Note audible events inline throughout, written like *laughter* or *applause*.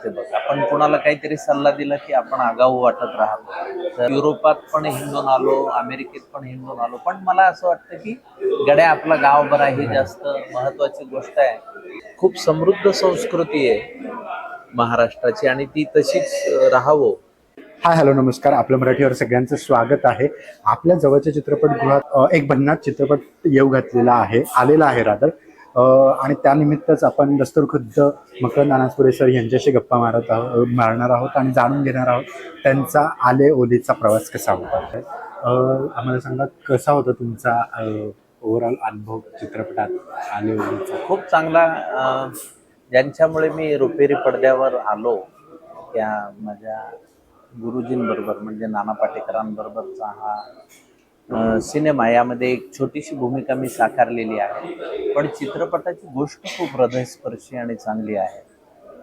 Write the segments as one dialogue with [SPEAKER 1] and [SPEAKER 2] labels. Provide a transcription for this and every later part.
[SPEAKER 1] असते बघ. आपण कोणाला काहीतरी सल्ला दिला की आपण आगाऊ वाटत राहतो. तर युरोपात पण हिंडून आलो अमेरिकेत पण हिंडून आलो. पण मला असं वाटतं की गड्या आपला गाव बरा ही जास्त महत्वाची गोष्ट आहे. खूप समृद्ध संस्कृती आहे महाराष्ट्राची आणि ती तशीच राहावं.
[SPEAKER 2] हाय हॅलो नमस्कार. आपल्या मराठीवर सगळ्यांचं स्वागत आहे. आपल्या जवळच्या चित्रपटगृहात एक भन्नाट चित्रपट येऊ घातलेला आहे आलेला आहे रादर आणि त्यानिमित्तच आपण दस्तूर खुद्द नानासपुरे सर यांच्याशी गप्पा मारत आहोत मारणार आहोत आणि जाणून घेणार आहोत त्यांचा आले ओलीचा प्रवास कसा होता. आम्हाला सांगा कसा होता तुमचा ओव्हरऑल अनुभव चित्रपटात आले ओलीचा?
[SPEAKER 1] खूप चांगला ज्यांच्यामुळे मी रुपेरी पडद्यावर आलो त्या माझ्या गुरुजींबरोबर म्हणजे नाना पाटेकरांबरोबरचा हा सिनेमा यामध्ये एक छोटीशी भूमिका मी साकारलेली आहे. पण चित्रपटाची गोष्ट खूप हृदयस्पर्शी आणि चांगली आहे.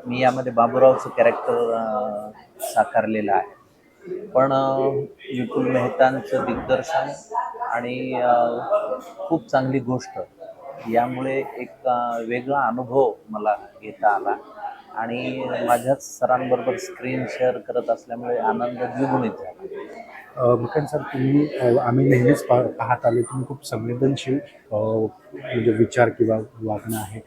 [SPEAKER 1] मी यामध्ये बाबूरावचं कॅरेक्टर साकारलेलं आहे. पण विपुल मेहतांचं दिग्दर्शन आणि खूप चांगली गोष्ट यामुळे एक वेगळा अनुभव मला घेता आला. आणि माझ्याच सरांबरोबर स्क्रीन शेअर करत असल्यामुळे आनंद द्विगुणित झाला.
[SPEAKER 2] अ, सर तुम्ही आम्ही नेहमीच पा पाहत आलो तुम्ही खूप संवेदनशील म्हणजे विचार किंवा वागणं आहे.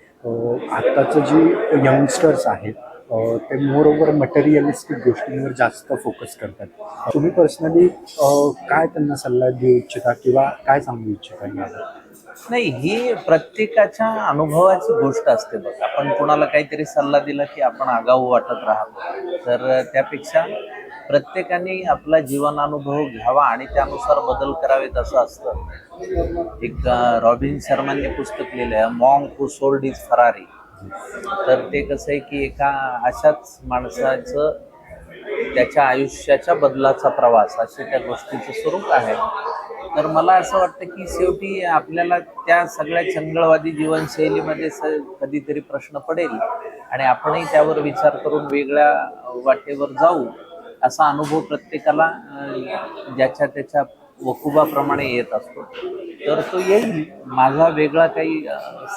[SPEAKER 2] आत्ताचं जी यंगस्टर्स आहेत ते मोर ओव्हर मटेरियलिस्टिक गोष्टींवर जास्त फोकस करतात. तुम्ही पर्सनली काय त्यांना सल्ला देऊ इच्छिता किंवा काय सांगू इच्छिता यावर
[SPEAKER 1] नाही ही प्रत्येकाच्या अनुभवाची गोष्ट असते बघ. आपण कोणाला काहीतरी सल्ला दिला की आपण आगाऊ वाटत राहतो तर त्यापेक्षा प्रत्येकाने आपला जीवनानुभव घ्यावा आणि त्यानुसार बदल करावेत असं असतं. एक रॉबिन शर्मांनी पुस्तक लिहिलं आहे मॉंग हू सोल्ड इज फरारी तर ते कसं आहे की एका अशाच माणसाचं त्याच्या आयुष्याच्या बदलाचा प्रवास असे त्या गोष्टीचं स्वरूप आहे. तर मला असं वाटतं की शेवटी आपल्याला त्या सगळ्या चंगळवादी जीवनशैलीमध्ये स कधीतरी प्रश्न पडेल आणि आपणही त्यावर विचार करून वेगळ्या वाटेवर जाऊ असा अनुभव प्रत्येकाला ज्याच्या त्याच्या वकुबाप्रमाणे येत असतो. तर तो येईल. माझा वेगळा काही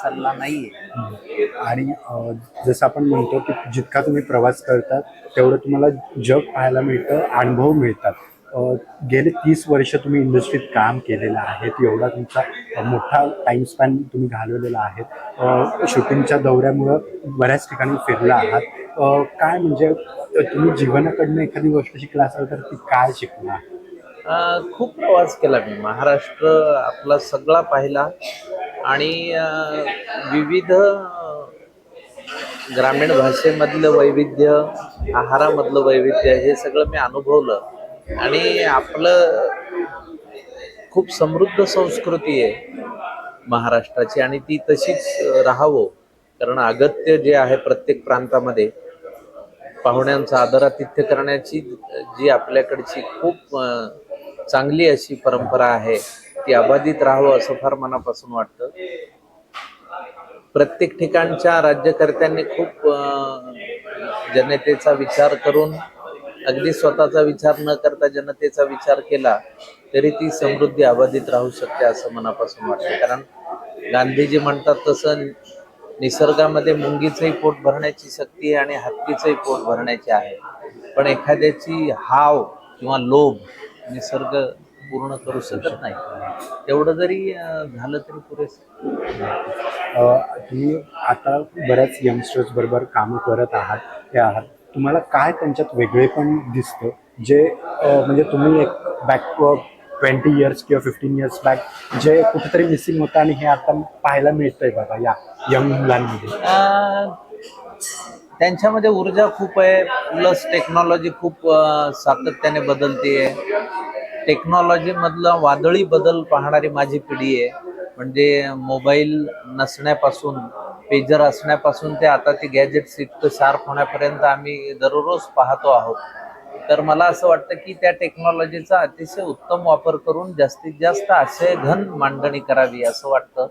[SPEAKER 1] सल्ला नाही आहे
[SPEAKER 2] आणि जसं आपण म्हणतो की जितका तुम्ही प्रवास करतात तेवढं तुम्हाला जग पाहायला मिळतं अनुभव मिळतात. गेले तीस वर्ष तुम्ही इंडस्ट्रीत काम केलेलं आहे एवढा तुमचा मोठा टाईम स्पॅन तुम्ही घालवलेला आहे शूटिंगच्या दौऱ्यामुळं बऱ्याच ठिकाणी फिरला आहात. काय म्हणजे तुम्ही जीवनाकडनं एखादी गोष्ट शिकला असाल तर ती काय शिकला
[SPEAKER 1] खूप प्रवास केला मी. महाराष्ट्र आपला सगळा पाहिला आणि विविध ग्रामीण भाषेमधलं वैविध्य आहारामधलं वैविध्य हे सगळं मी अनुभवलं. आणि आपलं खूप समृद्ध संस्कृती आहे महाराष्ट्राची आणि ती तशीच राहावं. कारण अगत्य जे आहे प्रत्येक प्रांतामध्ये पाहुण्यांचा आदरातिथ्य करण्याची जी आपल्याकडची खूप चांगली अशी परंपरा आहे ती अबाधित राहावं असं फार मनापासून वाटतं. प्रत्येक ठिकाणच्या राज्यकर्त्यांनी खूप जनतेचा विचार करून अगदी स्वतःचा विचार न करता जनतेचा विचार केला तरी ती समृद्धी अबाधित राहू शकते असं मनापासून वाटतं. कारण गांधीजी म्हणतात तसं निसर्गामध्ये मुंगीचंही पोट भरण्याची शक्ती आहे आणि हत्तीचंही पोट भरण्याची आहे. पण एखाद्याची हाव किंवा लोभ निसर्ग पूर्ण करू शकत नाही. तेवढं जरी झालं तरी पुरेसं.
[SPEAKER 2] तुम्ही आता बऱ्याच यंगस्टर्स बरोबर कामं करत आहात हे आहात. तुम्हाला काय त्यांच्यात वेगळेपण दिसतं? जे म्हणजे तुम्ही एक बॅक ट्वेंटी इयर्स किंवा फिफ्टीन इयर्स बॅक जे कुठेतरी मिसिंग होतं आणि हे आता पाहायला मिळतंय बघा या यंग मुलांमध्ये.
[SPEAKER 1] त्यांच्यामध्ये ऊर्जा खूप आहे प्लस टेक्नॉलॉजी खूप सातत्याने बदलते आहे टेक्नॉलॉजीमधला वादळी बदल पाहणारी माझी पिढी आहे. म्हणजे मोबाईल नसण्यापासून पेजर असण्यापासून ते आता ते गॅजेट्स इतकं शार्प होण्यापर्यंत आम्ही दररोज पाहतो आहोत. तर मला असं वाटतं की त्या टेक्नॉलॉजीचा अतिशय उत्तम वापर करून जास्तीत जास्त आशय घन मांडणी करावी असं वाटतं.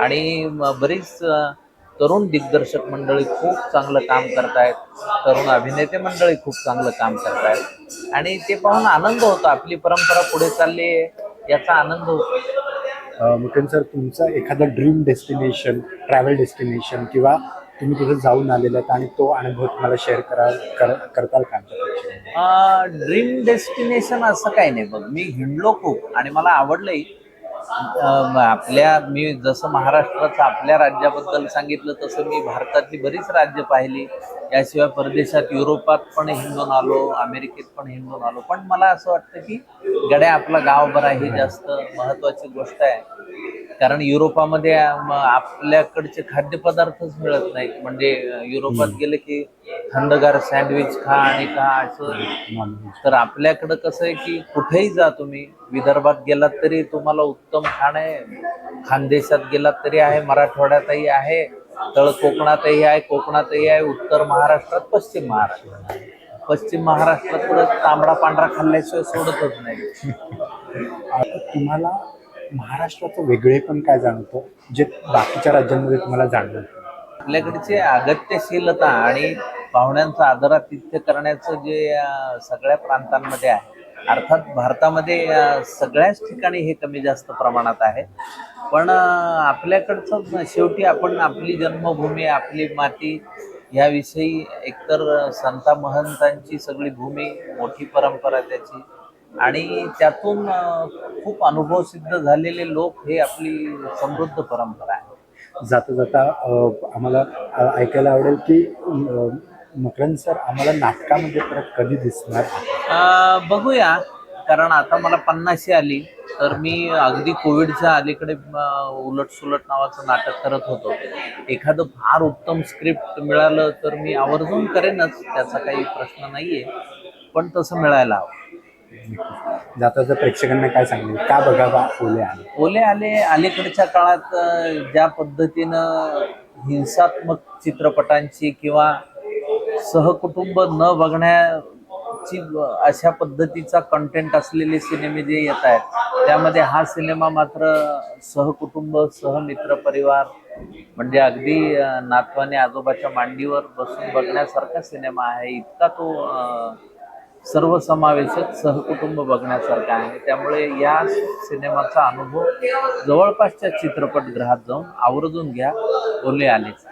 [SPEAKER 1] आणि बरीच तरुण दिग्दर्शक मंडळी खूप चांगलं काम करतायत. तरुण अभिनेते मंडळी खूप चांगलं काम करतायत. आणि ते पाहून आनंद होतो. आपली परंपरा पुढे चालली आहे याचा आनंद होतो.
[SPEAKER 2] मुकेन सर तुमचं एखादं ड्रीम डेस्टिनेशन ट्रॅव्हल डेस्टिनेशन किंवा तुम्ही तिथे जाऊन आलेले आहेत आणि तो अनुभव तुम्हाला शेअर करा कर- करताल का?
[SPEAKER 1] ड्रीम डेस्टिनेशन असं काही नाही. बघ मी हिंडलो खूप आणि मला आवडलंही. आपल्या मी जसं महाराष्ट्राचं आपल्या राज्याबद्दल सांगितलं तसं मी भारतातली बरीच राज्य पाहिली. याशिवाय परदेशात युरोपात पण हिंडून आलो अमेरिकेत पण हिंडून आलो. पण मला असं वाटतं की गड्या आपलं गाव बरा ही जास्त महत्वाची गोष्ट आहे. कारण युरोपामध्ये आपल्याकडचे खाद्यपदार्थच मिळत नाहीत. म्हणजे युरोपात गेले की थंडगार सँडविच खा आणि खा असं. तर आपल्याकडं कसं आहे की कुठेही जा तुम्ही विदर्भात गेलात तरी तुम्हाला उत्तम खाणं आहे खानदेशात गेलात तरी आहे मराठवाड्यातही आहे तळ कोकणातही आहे कोकणातही आहे उत्तर महाराष्ट्रात पश्चिम महाराष्ट्रात पश्चिम महाराष्ट्रात तांबडा पांढरा खाल्ल्याशिवाय सोडतच नाही.
[SPEAKER 2] आता *laughs* तुम्हाला महाराष्ट्राचं वेगळे पण काय जाणवतं जे बाकीच्या राज्यांमध्ये तुम्हाला जाणवतं?
[SPEAKER 1] आपल्याकडचे अगत्यशीलता आणि पाहुण्यांचं आदरातिथ्य करण्याचं जे सगळ्या प्रांतांमध्ये आहे अर्थात भारतामध्ये सगळ्याच ठिकाणी हे कमी जास्त प्रमाणात आहे. पण आपल्याकडचं शेवटी आपण आपली जन्मभूमी आपली माती ह्याविषयी एकतर संता महंतांची सगळी भूमी मोठी परंपरा त्याची आणि त्यातून खूप अनुभव सिद्ध झालेले लोक हे आपली समृद्ध परंपरा आहे.
[SPEAKER 2] जाता जाता आम्हाला ऐकायला आवडेल की मकरंद सर आम्हाला नाटकामध्ये परत कधी दिसणार?
[SPEAKER 1] बघूया. कारण आता मला पन्नाशी आली. तर मी अगदी कोविडच्या अलीकडे अं, उलट सुलट नावाचं नाटक करत होतो. एखादं फार उत्तम स्क्रिप्ट मिळालं तर मी आवर्जून करेनच त्याचा काही प्रश्न नाहीये. पण तसं मिळायला हवं.
[SPEAKER 2] जाता जाता प्रेक्षकांना काय सांगेल का बघावा ओले आले?
[SPEAKER 1] ओले आले अलीकडच्या काळात ज्या पद्धतीनं हिंसात्मक चित्रपटांची किंवा सहकुटुंब न बघण्याची अशा पद्धतीचा कंटेंट असलेले सिनेमे जे येत आहेत त्यामध्ये हा सिनेमा मात्र सहकुटुंब सहमित्र परिवार म्हणजे अगदी नातवाने आजोबाच्या मांडीवर बसून बघण्यासारखा सिनेमा आहे. इतका तो सर्वसमावेशक सहकुटुंब बघण्यासारखा आहे. त्यामुळे या सिनेमाचा अनुभव जवळपासच्या चित्रपटगृहात जाऊन आवर्जून घ्या. ओले आलेच.